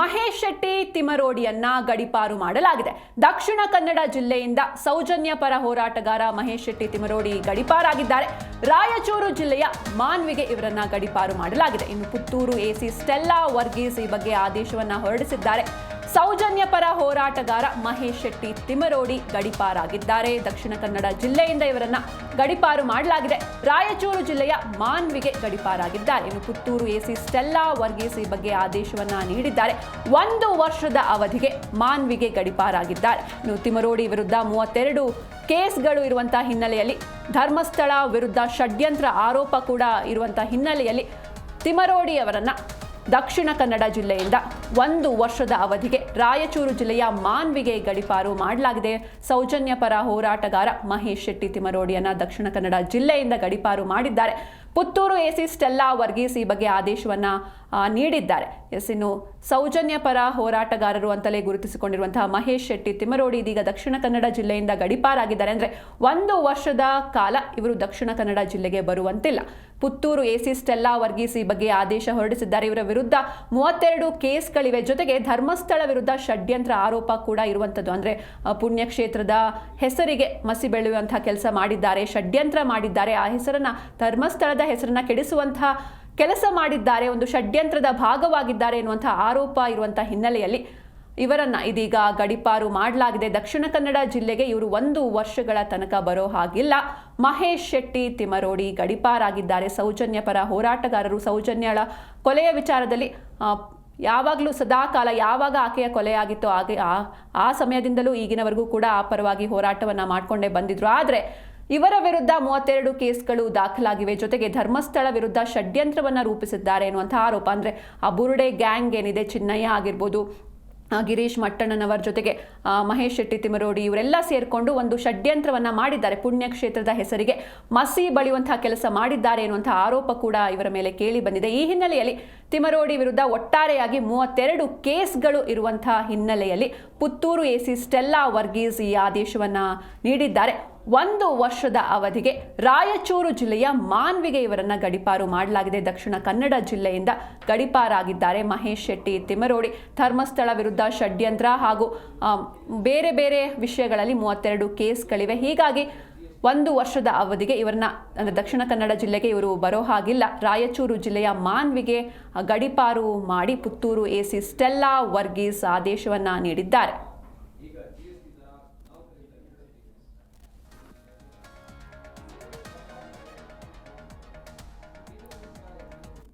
ಮಹೇಶ್ ಶೆಟ್ಟಿ ತಿಮರೋಡಿಯನ್ನ ಗಡಿಪಾರು ಮಾಡಲಾಗಿದೆ. ದಕ್ಷಿಣ ಕನ್ನಡ ಜಿಲ್ಲೆಯಿಂದ ಸೌಜನ್ಯ ಪರ ಹೋರಾಟಗಾರ ಮಹೇಶ್ ಶೆಟ್ಟಿ ತಿಮರೋಡಿ ಗಡಿಪಾರಾಗಿದ್ದಾರೆ. ರಾಯಚೂರು ಜಿಲ್ಲೆಯ ಮಾನ್ವಿಗೆ ಇವರನ್ನ ಗಡಿಪಾರು ಮಾಡಲಾಗಿದೆ. ಇನ್ನು ಪುತ್ತೂರು ಎಸಿ ಸ್ಟೆಲ್ಲಾ ವರ್ಗೀಸ್ ಈ ಬಗ್ಗೆ ಆದೇಶವನ್ನ ಹೊರಡಿಸಿದ್ದಾರೆ. ಸೌಜನ್ಯ ಪರ ಹೋರಾಟಗಾರ ಮಹೇಶ್ ಶೆಟ್ಟಿ ತಿಮರೋಡಿ ಗಡಿಪಾರಾಗಿದ್ದಾರೆ. ದಕ್ಷಿಣ ಕನ್ನಡ ಜಿಲ್ಲೆಯಿಂದ ಇವರನ್ನ ಗಡಿಪಾರು ಮಾಡಲಾಗಿದೆ. ರಾಯಚೂರು ಜಿಲ್ಲೆಯ ಮಾನ್ವಿಗೆ ಗಡಿಪಾರಾಗಿದ್ದಾರೆ. ಇನ್ನು ಪುತ್ತೂರು ಎಸಿ ಸ್ಟೆಲ್ಲಾ ವರ್ಗೀಸ್ ಬಗ್ಗೆ ಆದೇಶವನ್ನ ನೀಡಿದ್ದಾರೆ. ಒಂದು ವರ್ಷದ ಅವಧಿಗೆ ಮಾನ್ವಿಗೆ ಗಡಿಪಾರಾಗಿದ್ದಾರೆ. ಇನ್ನು ತಿಮರೋಡಿ ವಿರುದ್ಧ ಮೂವತ್ತೆರಡು ಕೇಸ್ಗಳು ಇರುವಂತಹ ಹಿನ್ನೆಲೆಯಲ್ಲಿ, ಧರ್ಮಸ್ಥಳ ವಿರುದ್ಧ ಷಡ್ಯಂತ್ರ ಆರೋಪ ಕೂಡ ಇರುವಂತಹ ಹಿನ್ನೆಲೆಯಲ್ಲಿ ತಿಮರೋಡಿ ಅವರನ್ನ ದಕ್ಷಿಣ ಕನ್ನಡ ಜಿಲ್ಲೆಯಿಂದ ಒಂದು ವರ್ಷದ ಅವಧಿಗೆ ರಾಯಚೂರು ಜಿಲ್ಲೆಯ ಮಾನ್ವಿಗೆ ಗಡಿಪಾರು ಮಾಡಲಾಗಿದೆ. ಸೌಜನ್ಯ ಪರ ಹೋರಾಟಗಾರ ಮಹೇಶ್ ಶೆಟ್ಟಿ ತಿಮರೋಡಿಯನ್ನ ದಕ್ಷಿಣ ಕನ್ನಡ ಜಿಲ್ಲೆಯಿಂದ ಗಡಿಪಾರು ಮಾಡಿದ್ದಾರೆ. ಪುತ್ತೂರು ಎಸಿ ಸ್ಟೆಲ್ಲಾ ವರ್ಗೀಸ್ ಈ ಬಗ್ಗೆ ಆದೇಶವನ್ನ ನೀಡಿದ್ದಾರೆ. ಎಸ್ ಇನ್ನು ಸೌಜನ್ಯ ಪರ ಹೋರಾಟಗಾರರು ಅಂತಲೇ ಗುರುತಿಸಿಕೊಂಡಿರುವಂತಹ ಮಹೇಶ್ ಶೆಟ್ಟಿ ತಿಮರೋಡಿ ಇದೀಗ ದಕ್ಷಿಣ ಕನ್ನಡ ಜಿಲ್ಲೆಯಿಂದ ಗಡಿಪಾರಾಗಿದ್ದಾರೆ ಅಂದ್ರೆ ಒಂದು ವರ್ಷದ ಕಾಲ ಇವರು ದಕ್ಷಿಣ ಕನ್ನಡ ಜಿಲ್ಲೆಗೆ ಬರುವಂತಿಲ್ಲ. ಪುತ್ತೂರು ಎಸಿ ಸ್ಟೆಲ್ಲಾ ವರ್ಗೀಸ್ ಈ ಬಗ್ಗೆ ಆದೇಶ ಹೊರಡಿಸಿದ್ದಾರೆ. ಇವರ ವಿರುದ್ಧ ಮೂವತ್ತೆರಡು ಕೇಸ್ಗಳಿವೆ. ಜೊತೆಗೆ ಧರ್ಮಸ್ಥಳ ವಿರುದ್ಧ ಷಡ್ಯಂತ್ರ ಆರೋಪ ಕೂಡ ಇರುವಂಥದ್ದು ಅಂದ್ರೆ ಪುಣ್ಯಕ್ಷೇತ್ರದ ಹೆಸರಿಗೆ ಮಸಿ ಬೆಳೆಯುವಂತಹ ಕೆಲಸ ಮಾಡಿದ್ದಾರೆ, ಷಡ್ಯಂತ್ರ ಮಾಡಿದ್ದಾರೆ. ಆ ಹೆಸರನ್ನ ಧರ್ಮಸ್ಥಳದ ಹೆಸರನ್ನ ಕೆಡಿಸುವಂತಹ ಕೆಲಸ ಮಾಡಿದ್ದಾರೆ, ಒಂದು ಷಡ್ಯಂತ್ರದ ಭಾಗವಾಗಿದ್ದಾರೆ ಎನ್ನುವಂತಹ ಆರೋಪ ಇರುವಂತಹ ಹಿನ್ನೆಲೆಯಲ್ಲಿ ಇವರನ್ನ ಇದೀಗ ಗಡಿಪಾರು ಮಾಡಲಾಗಿದೆ. ದಕ್ಷಿಣ ಕನ್ನಡ ಜಿಲ್ಲೆಗೆ ಇವರು ಒಂದು ವರ್ಷಗಳ ತನಕ ಬರೋ ಹಾಗಿಲ್ಲ. ಮಹೇಶ್ ಶೆಟ್ಟಿ ತಿಮರೋಡಿ ಗಡಿಪಾರಾಗಿದ್ದಾರೆ. ಸೌಜನ್ಯ ಪರ ಹೋರಾಟಗಾರರು ಸೌಜನ್ಯಳ ಕೊಲೆಯ ವಿಚಾರದಲ್ಲಿ ಯಾವಾಗಲೂ ಸದಾಕಾಲ ಯಾವಾಗ ಆಕೆಯ ಕೊಲೆಯಾಗಿತ್ತೋ ಹಾಗೆ ಆ ಆ ಸಮಯದಿಂದಲೂ ಈಗಿನವರೆಗೂ ಕೂಡ ಆ ಪರವಾಗಿ ಹೋರಾಟವನ್ನ ಮಾಡಿಕೊಂಡೇ ಬಂದಿದ್ರು. ಆದರೆ ಇವರ ವಿರುದ್ಧ ಮೂವತ್ತೆರಡು ಕೇಸ್ಗಳು ದಾಖಲಾಗಿವೆ. ಜೊತೆಗೆ ಧರ್ಮಸ್ಥಳ ವಿರುದ್ಧ ಷಡ್ಯಂತ್ರವನ್ನು ರೂಪಿಸಿದ್ದಾರೆ ಎನ್ನುವಂಥ ಆರೋಪ. ಅಂದರೆ ಆ ಬುರುಡೆ ಗ್ಯಾಂಗ್ ಏನಿದೆ, ಚಿನ್ನಯ್ಯ ಆಗಿರ್ಬೋದು ಗಿರೀಶ್ ಮಟ್ಟಣ್ಣನವರ ಜೊತೆಗೆ ಮಹೇಶ್ ಶೆಟ್ಟಿ ತಿಮರೋಡಿ ಇವರೆಲ್ಲ ಸೇರಿಕೊಂಡು ಒಂದು ಷಡ್ಯಂತ್ರವನ್ನ ಮಾಡಿದ್ದಾರೆ. ಪುಣ್ಯಕ್ಷೇತ್ರದ ಹೆಸರಿಗೆ ಮಸಿ ಬಳಿಯುವಂತಹ ಕೆಲಸ ಮಾಡಿದ್ದಾರೆ ಎನ್ನುವಂತಹ ಆರೋಪ ಕೂಡ ಇವರ ಮೇಲೆ ಕೇಳಿ ಬಂದಿದೆ. ಈ ಹಿನ್ನೆಲೆಯಲ್ಲಿ ತಿಮರೋಡಿ ವಿರುದ್ಧ ಒಟ್ಟಾರೆಯಾಗಿ ಮೂವತ್ತೆರಡು ಕೇಸ್ಗಳು ಇರುವಂತಹ ಹಿನ್ನೆಲೆಯಲ್ಲಿ ಪುತ್ತೂರು ಎಸಿ ಸ್ಟೆಲ್ಲಾ ವರ್ಗೀಸ್ ಈ ಆದೇಶವನ್ನು ನೀಡಿದ್ದಾರೆ. ಒಂದು ವರ್ಷದ ಅವಧಿಗೆ ರಾಯಚೂರು ಜಿಲ್ಲೆಯ ಮಾನ್ವಿಗೆ ಇವರನ್ನು ಗಡಿಪಾರು ಮಾಡಲಾಗಿದೆ. ದಕ್ಷಿಣ ಕನ್ನಡ ಜಿಲ್ಲೆಯಿಂದ ಗಡಿಪಾರಾಗಿದ್ದಾರೆ ಮಹೇಶ್ ಶೆಟ್ಟಿ ತಿಮರೋಡಿ ಧರ್ಮಸ್ಥಳ ವಿರುದ್ಧ ಷಡ್ಯಂತ್ರ ಹಾಗೂ ಬೇರೆ ಬೇರೆ ವಿಷಯಗಳಲ್ಲಿ ಮೂವತ್ತೆರಡು ಕೇಸ್ಗಳಿವೆ. ಹೀಗಾಗಿ ಒಂದು ವರ್ಷದ ಅವಧಿಗೆ ಇವರನ್ನ, ಅಂದರೆ ದಕ್ಷಿಣ ಕನ್ನಡ ಜಿಲ್ಲೆಗೆ ಇವರು ಬರೋ ಹಾಗಿಲ್ಲ. ರಾಯಚೂರು ಜಿಲ್ಲೆಯ ಮಾನ್ವಿಗೆ ಗಡಿಪಾರು ಮಾಡಿ ಪುತ್ತೂರು ಎಸಿ ಸ್ಟೆಲ್ಲಾ ವರ್ಗೀಸ್ ಆದೇಶವನ್ನು ನೀಡಿದ್ದಾರೆ.